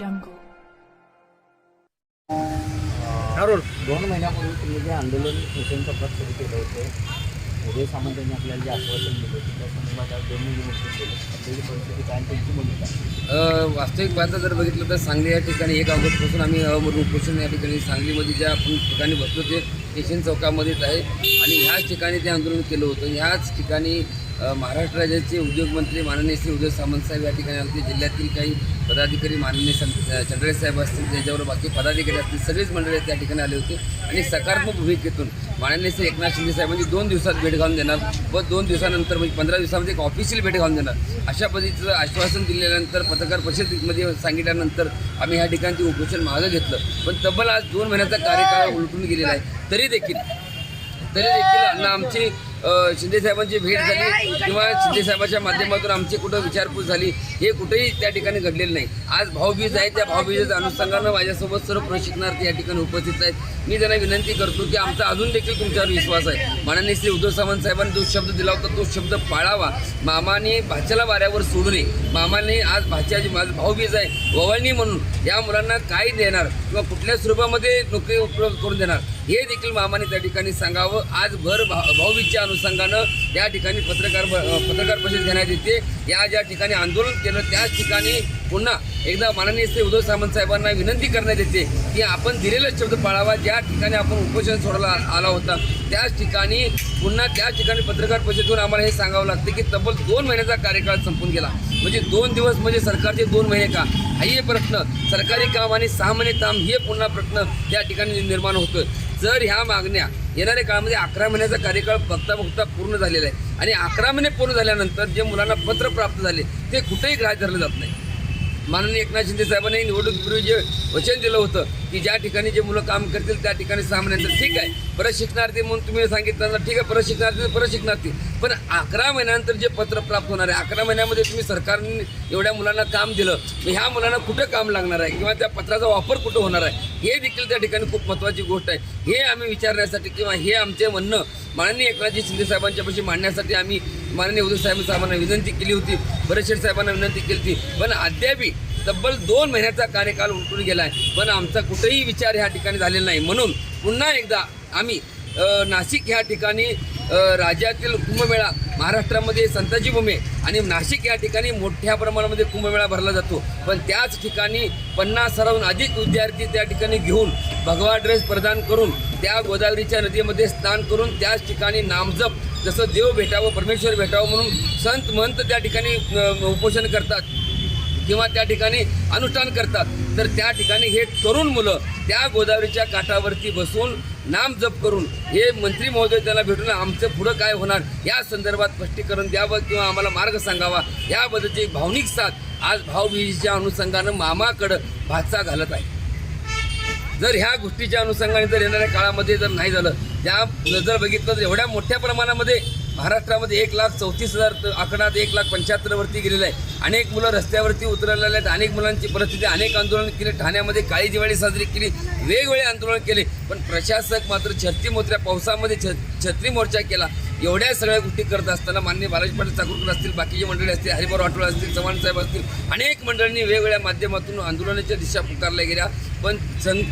jungle. दोन महिन्यापूर्वी तुम्ही जे आंदोलन हुसेन चौकात सुरू केलं होतं उदय सामंत यांनी आपल्याला जे आश्वासन दिलं होतं त्या संदर्भात दोन निवडणूक केलं. आपल्याची परिस्थिती काय त्यांची भूमिका वास्तविक पाहता जर बघितलं तर सांगली या ठिकाणी एक ऑगस्टपासून आम्ही अवमरून पोषण या ठिकाणी सांगलीमध्ये ज्या आपण ठिकाणी बसलो ते स्टेशन चौकामध्येच आहे. आणि ह्याच ठिकाणी ते आंदोलन केलं होतं. ह्याच ठिकाणी महाराष्ट्र राज्याचे उद्योगमंत्री माननीय श्री उदय सामंत साहेब या ठिकाणी आले होते. जिल्ह्यातील काही पदाधिकारी माननीय सं चंद्रे साहेब असतील त्याच्यावर बाकी पदाधिकारी असतील सगळेच मंडळी त्या ठिकाणी आले होते. आणि सकारात्मक भूमिकेतून माननीय श्री एकनाथ शिंदे म्हणजे दोन दिवसात भेट घालून देणार व दोन दिवसानंतर म्हणजे पंधरा दिवसामध्ये एक ऑफिशियल भेट घालून देणार. अशा पद्धतीचं आश्वासन दिल्यानंतर पत्रकार परिषदेमध्ये सांगितल्यानंतर आम्ही ह्या ठिकाणी उपोषण मागं घेतलं. पण तब्बल आज दोन महिन्याचा कार्यकाळ उलटून गेलेला आहे. तरी देखील तरी देखील आमची अ, शिंदे साहेबांची भेट झाली किंवा शिंदे साहेबांच्या माध्यमातून आमची कुठं विचारपूस झाली हे कुठेही त्या ठिकाणी घडलेलं नाही. आज भाऊबीज आहे त्या भाऊबीजेच्या अनुषंगानं माझ्यासोबत सर्व प्रशिक्षणार्थी या ठिकाणी उपस्थित आहेत. मी त्यांना विनंती करतो की आमचा अजून देखील तुमच्यावर विश्वास आहे. माननीय श्री उद्धव सामंत साहेबांनी जो शब्द दिला होता तो शब्द पाळावा. मामाने भाच्याला वाऱ्यावर सोडू नये. मामाने आज भाच्याची माझं भाऊबीज आहे ववळणी म्हणून या मुलांना काय देणार किंवा कुठल्या स्वरूपामध्ये नोकरी उपलब्ध करून देणार हे देखील मामाने त्या ठिकाणी सांगावं. आज भर भा भाऊबीजच्या अनुषंगानं या ठिकाणी पत्रकार पत्रकार परिषद घेण्यात येते. या ज्या ठिकाणी आंदोलन केलं त्याच ठिकाणी पुन्हा एकदा माननीय श्री उद्धव सामंत साहेबांना विनंती करण्यात येते की आपण दिलेला शब्द पाळावा. ज्या ठिकाणी आपण उपोषण सोडायला आला होता त्याच ठिकाणी पुन्हा त्याच ठिकाणी पत्रकार परिषदेतून आम्हाला हे सांगावं लागतं की तब्बल दोन महिन्याचा कार्यकाळ संपून गेला. म्हणजे दोन दिवस म्हणजे सरकारचे दोन महिने का? हाही प्रश्न. सरकारी काम आणि सहा महिने काम हे पुन्हा प्रश्न त्या ठिकाणी निर्माण होतोय. जर ह्या मागण्या येणाऱ्या काळामध्ये अकरा महिन्याचा कार्यकाळ बघता बघता पूर्ण झालेला आहे. आणि अकरा महिने पूर्ण झाल्यानंतर जे मुलांना पत्र प्राप्त झाले ते कुठेही ग्राह्य धरलं जात नाही. माननीय एकनाथ शिंदे साहेबांनी निवडणुकीपूर्वी जे वचन दिलं होतं की ज्या ठिकाणी जे मुलं काम करतील त्या ठिकाणी सहा महिन्यानंतर ठीक आहे. परत शिकणार्थी म्हणून तुम्ही सांगितलं ठीक आहे परत शिकणार्थी तर परत शिकणार्थी पण अकरा महिन्यानंतर जे पत्र प्राप्त होणार आहे अकरा महिन्यामध्ये तुम्ही सरकारने एवढ्या मुलांना काम दिलं मग ह्या मुलांना कुठं काम लागणार आहे? किंवा त्या पत्राचा वापर कुठं होणार आहे? हे देखील त्या ठिकाणी खूप महत्त्वाची गोष्ट आहे. हे आम्ही विचारण्यासाठी किंवा हे आमचे म्हणणं माननीय एकनाथजी शिंदे साहेबांच्यापाशी मांडण्यासाठी आम्ही माननीय उदय साहेब साहेबांना विनंती केली होती. बरेचशे साहेबांना विनंती केली होती. पण अद्यापही तब्बल दोन महिन्याचा कार्यकाल उलटून गेला आहे. पण आमचा कुठेही विचार ह्या ठिकाणी झालेला नाही. म्हणून पुन्हा एकदा आम्ही नाशिक ह्या ठिकाणी राज्यातील कुंभमेळा महाराष्ट्रामध्ये संताजी भूमी आणि नाशिक या ठिकाणी मोठ्या प्रमाणामध्ये कुंभमेळा भरला जातो. पण त्याच ठिकाणी पन्नास पन्नासहून अधिक विद्यार्थी त्या ठिकाणी घेऊन भगवा ड्रेस प्रदान करून त्या गोदावरीच्या नदीमध्ये स्नान करून त्याच ठिकाणी नामजप जसं देव भेटावं परमेश्वर भेटावं म्हणून संत महंत त्या ठिकाणी उपोषण करतात. किंवा त्या ठिकाणी अनुष्ठान करतात. तर त्या ठिकाणी हे तरुण मुलं त्या गोदावरीच्या काठावरती बसून नाम जप करून हे मंत्री महोदय त्याला भेटून आमचं पुढं काय होणार या संदर्भात स्पष्टीकरण द्यावं किंवा आम्हाला मार्ग सांगावा याबद्दलची भावनिक साथ आज भाऊबीजीच्या अनुषंगानं मामाकडं भाचा घालत आहे. जर ह्या गोष्टीच्या अनुषंगाने जर येणाऱ्या काळामध्ये जर नाही झालं त्या जर बघितलं तर एवढ्या मोठ्या प्रमाणामध्ये महाराष्ट्रामध्ये एक लाख चौतीस हजार आकडात एक लाख पंच्याहत्तरवरती गेलेला आहे. अनेक मुलं रस्त्यावरती उतरलेले आहेत. अनेक मुलांची परिस्थिती अनेक आंदोलन केले. ठाण्यामध्ये काळी दिवाळी साजरी केली. वेगवेगळे आंदोलन केले. पण प्रशासक मात्र छत्री मोत्र्या पावसामध्ये छ छत्री मोर्चा केला. एवढ्या सगळ्या गोष्टी करत असताना मान्य बालाजी पाटील चाकूरकर असतील बाकीची मंडळी असतील हरिभाऊ राठोड असतील चव्हाण साहेब असतील अनेक मंडळींनी वेगवेगळ्या माध्यमातून आंदोलनाच्या दिशा पुकारल्या गेल्या. पण सं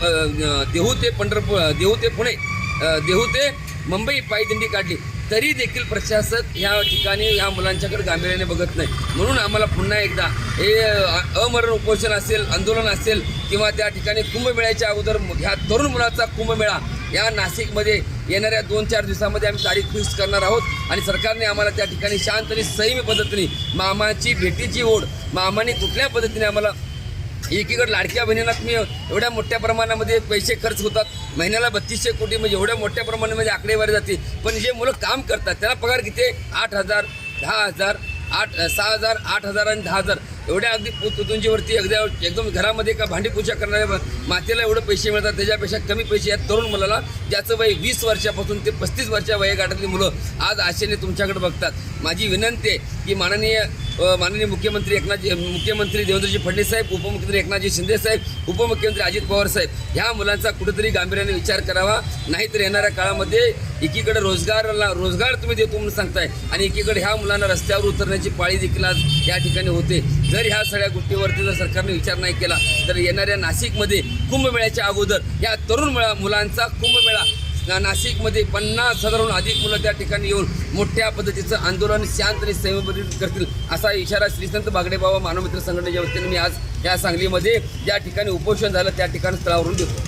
देहू ते पंढरपूर देहू ते पुणे देहू ते मुंबई पायदिंडी काढली. तरी देखील प्रशासक ह्या ठिकाणी ह्या मुलांच्याकडे गांभीर्याने बघत नाही. म्हणून आम्हाला पुन्हा एकदा हे अमरण उपोषण असेल आंदोलन असेल किंवा त्या ठिकाणी कुंभमेळ्याच्या अगोदर ह्या तरुण मुलाचा कुंभमेळा या नाशिकमध्ये येणाऱ्या दोन चार दिवसामध्ये आम्ही तारीख फिक्स करणार आहोत आणि सरकारने आम्हाला त्या ठिकाणी शांत आणि संयमी पद्धतीने मामाची भेटीची ओढ मामाने कुठल्या पद्धतीने आम्हाला एकीकडे लाडक्या बहिणीला तुम्ही एवढ्या मोठ्या प्रमाणामध्ये पैसे खर्च होतात. महिन्याला बत्तीसशे कोटी म्हणजे एवढ्या मोठ्या प्रमाणामध्ये आकडेवारी जाते. पण जे मुलं काम करतात त्याला पगार किती आठ हजार दहा हजार आठ सहा हजार आठ हजार आणि दहा हजार. एवढ्या अगदी पुतुंजीवरती एकदा एकदम घरामध्ये का भांडी पूजा करणाऱ्या मातेला एवढे पैसे मिळतात त्याच्यापेक्षा कमी पैसे या तरुण मुलाला ज्याचं वय वीस वर्षापासून ते पस्तीस वर्षा वयोगाठातली मुलं आज आशेने तुमच्याकडे बघतात. माझी विनंती आहे की माननीय माननीय मुख्यमंत्री एकनाथ मुख्यमंत्री देवेंद्रजी फडणवीस साहेब उपमुख्यमंत्री एकनाथजी शिंदे साहेब उपमुख्यमंत्री अजित पवार साहेब ह्या मुलांचा कुठेतरी गांभीर्याने विचार करावा. नाहीतर येणाऱ्या काळामध्ये एकीकडे रोजगाराला रोजगार तुम्ही देतो म्हणून सांगताय आणि एकीकडे ह्या मुलांना रस्त्यावर उतरण्याची पाळी देखील आज या ठिकाणी होते. जर ह्या सगळ्या गोष्टीवरती जर सरकारने विचार नाही केला तर येणाऱ्या नाशिकमध्ये कुंभमेळ्याच्या अगोदर या तरुण मुलांचा कुंभमेळा ना- नाशिकमध्ये पन्नास हजारहून अधिक मुलं त्या ठिकाणी येऊन मोठ्या पद्धतीचं आंदोलन शांत आणि संयमपद्धतीत करतील असा इशारा श्रीसंत बागडेबाबा मानवमित्र संघटनेच्या वतीने मी आज या सांगलीमध्ये ज्या ठिकाणी उपोषण झालं त्या ठिकाणी स्थळावरून देतो.